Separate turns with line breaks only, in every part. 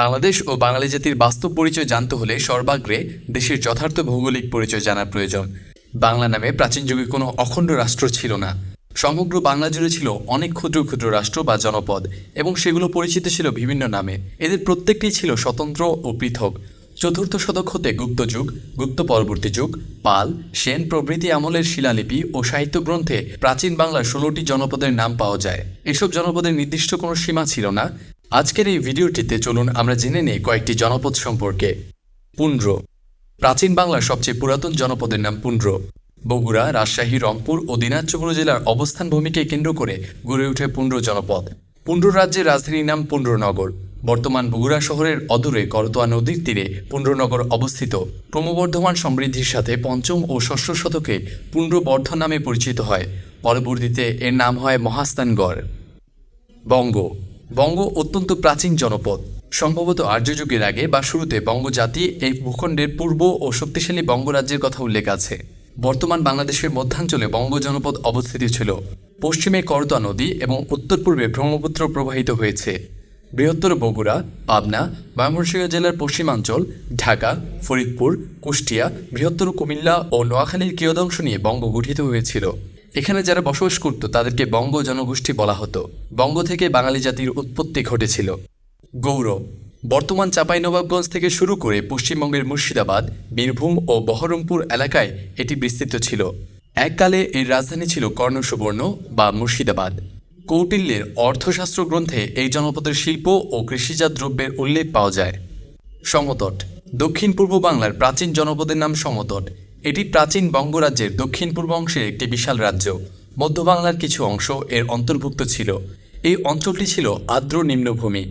বাংলাদেশ ও বাঙালি জাতির বাস্তব পরিচয় জানতে হলে সর্বাগ্রে দেশের যথার্থ ভৌগোলিক পরিচয় জানার প্রয়োজন। বাংলা নামে প্রাচীন যুগে কোনো অখণ্ড রাষ্ট্র ছিল না। সমগ্র বাংলা জুড়ে ছিল অনেক ক্ষুদ্র ক্ষুদ্র রাষ্ট্র বা জনপদ এবং সেগুলো পরিচিত ছিল বিভিন্ন নামে। এদের প্রত্যেকটি ছিল স্বতন্ত্র ও পৃথক। চতুর্থ শতক হতে গুপ্ত যুগ, গুপ্ত পরবর্তী যুগ, পাল, সেন প্রভৃতি আমলের শিলালিপি ও সাহিত্য গ্রন্থে প্রাচীন বাংলার ষোলোটি জনপদের নাম পাওয়া যায়। এসব জনপদের নির্দিষ্ট কোনো সীমা ছিল না। আজকের এই ভিডিওটিতে চলুন আমরা জেনে নিই কয়েকটি জনপদ সম্পর্কে। পুন্ড্র। প্রাচীন বাংলার সবচেয়ে পুরাতন জনপদের নাম পুন্ড্র। বগুড়া, রাজশাহী, রংপুর ও দিনাজপুর জেলার অবস্থান ভূমিকে কেন্দ্র করে গড়ে ওঠে পুন্ড্র জনপদ। পুন্ড্র রাজ্যের রাজধানীর নাম পুন্ড্রনগর। বর্তমান বগুড়া শহরের অদূরে করতোয়া নদীর তীরে পুন্ড্রনগর অবস্থিত। ক্রমবর্ধমান সমৃদ্ধির সাথে পঞ্চম ও ষষ্ঠ শতকে পুন্ড্রবর্ধন নামে পরিচিত হয়। পরবর্তীতে এর নাম হয় মহাস্থানগড়। বঙ্গ। বঙ্গ অত্যন্ত প্রাচীন জনপদ। সম্ভবত আর্য যুগের আগে বা শুরুতে বঙ্গজাতি এই ভূখণ্ডের পূর্ব ও শক্তিশালী বঙ্গরাজ্যের কথা উল্লেখ আছে। বর্তমান বাংলাদেশের মধ্যাঞ্চলে বঙ্গ জনপদ অবস্থিত ছিল। পশ্চিমে করতোয়া নদী এবং উত্তর পূর্বে ব্রহ্মপুত্র প্রবাহিত হয়েছে। বৃহত্তর বগুড়া, পাবনা ময়মনসিংহ জেলার পশ্চিমাঞ্চল, ঢাকা, ফরিদপুর, কুষ্টিয়া, বৃহত্তর কুমিল্লা ও নোয়াখালীর কিয়দংশ নিয়ে বঙ্গ গঠিত হয়েছিল। এখানে যারা বসবাস করত, তাদেরকে বঙ্গ জনগোষ্ঠী বলা হতো। বঙ্গ থেকে বাঙালি জাতির উৎপত্তি ঘটেছিল। গৌরব, বর্তমান চাঁপাইনবাবগঞ্জ থেকে শুরু করে পশ্চিমবঙ্গের মুর্শিদাবাদ, বীরভূম ও বহরমপুর এলাকায় এটি বিস্তৃত ছিল। এককালে এর রাজধানী ছিল কর্ণসুবর্ণ বা মুর্শিদাবাদ। কৌটিল্যের অর্থশাস্ত্র গ্রন্থে এই জনপদের শিল্প ও কৃষিজাত দ্রব্যের উল্লেখ পাওয়া যায়। সমতট দক্ষিণ পূর্ব বাংলার প্রাচীন জনপদের নাম সমতট। এটি প্রাচীন বঙ্গরাজ্যের দক্ষিণ পূর্ব অংশের একটি বিশাল রাজ্য। মধ্য বাংলার কিছু অংশ এর অন্তর্ভুক্ত ছিল। এই অঞ্চলটি ছিল আর্দ্র নিম্নভূমি।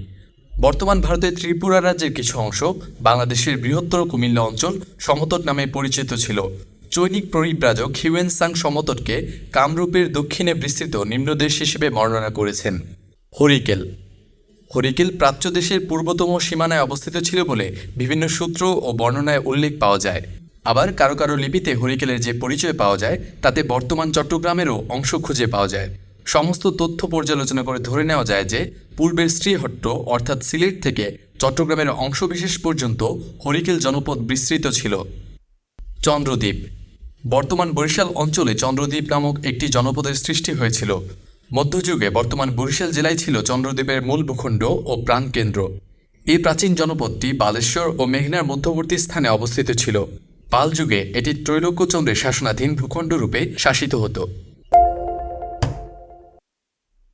বর্তমান ভারতের ত্রিপুরা রাজ্যের কিছু অংশ বাংলাদেশের বৃহত্তর কুমিল্লা অঞ্চল সমতট নামে পরিচিত ছিল। চৈনিক পরিব্রাজক হিউয়েন সাং সমতটকে কামরূপের দক্ষিণে বিস্তৃত নিম্নদেশ হিসেবে বর্ণনা করেছেন। হরিকেল। হরিকেল প্রাচ্য দেশের পূর্বতম সীমানায় অবস্থিত ছিল বলে বিভিন্ন সূত্র ও বর্ণনায় উল্লেখ পাওয়া যায়। আবার কারও কারও লিপিতে হরিকেলের যে পরিচয় পাওয়া যায়, তাতে বর্তমান চট্টগ্রামেরও অংশ খুঁজে পাওয়া যায়। সমস্ত তথ্য পর্যালোচনা করে ধরে নেওয়া যায় যে, পূর্বের শ্রীহট্ট, অর্থাৎ সিলেট থেকে চট্টগ্রামের অংশবিশেষ পর্যন্ত হরিকেল জনপদ বিস্তৃত ছিল। চন্দ্রদ্বীপ। বর্তমান বরিশাল অঞ্চলে চন্দ্রদ্বীপ নামক একটি জনপদের সৃষ্টি হয়েছিল। মধ্যযুগে বর্তমান বরিশাল জেলায় ছিল চন্দ্রদ্বীপের মূল ভূখণ্ড ও প্রাণকেন্দ্র। এই প্রাচীন জনপদটি বালেশ্বর ও মেঘনার মধ্যবর্তী স্থানে অবস্থিত ছিল। পাল যুগে এটি ত্রৈলোক্যচন্দ্রের শাসনাধীন ভূখণ্ড রূপে শাসিত হতো।